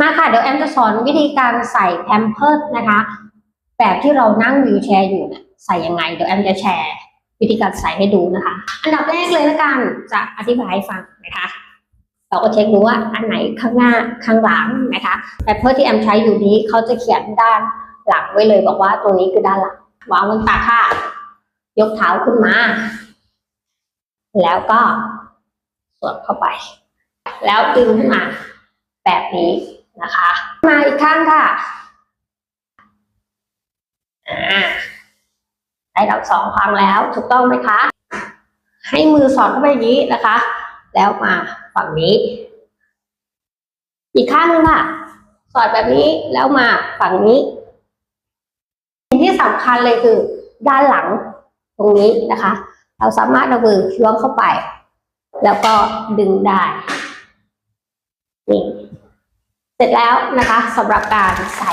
มาค่ะเดี๋ยวแอมจะสอนวิธีการใส่แพมเพิร์สนะคะ แบบที่เรานั่งวิวแชร์อยู่เนี่ยใส่ยังไง เดี๋ยวแอมจะแชร์ วิธีการใส่ให้ดูนะคะ อันดับแรกเลยละกันจะอธิบายให้ฟังนะคะ เราก็เช็คดูว่าอันไหนข้างหน้าข้างหลังนะคะแพมเพิร์สที่แอมใช้อยู่นี้เขาจะเขียนด้านหลังไว้เลยบอกว่าตัวนี้คือด้านหลังวางบนตักค่ะ ยกเท้าขึ้นมา แล้วก็สวมเข้าไป แล้วดึงขึ้นมาแบบนี้ นะคะ มาอีกข้างค่ะอ่าได้ทั้งสองครั้งแล้วถูกต้องไหมคะ ให้มือสอดเข้าไปอย่างนี้นะคะ แล้วมาฝั่งนี้ อีกข้างหนึงค่ะ สอดแบบนี้แล้วมาฝั่งนี้สิ่งที่สำคัญเลยคือ ด้านหลังตรงนี้นะคะ เราสามารถเอามือล้วงเข้าไป แล้วก็ดึงได้นี่ เสร็จแล้วนะคะสำหรับการใส่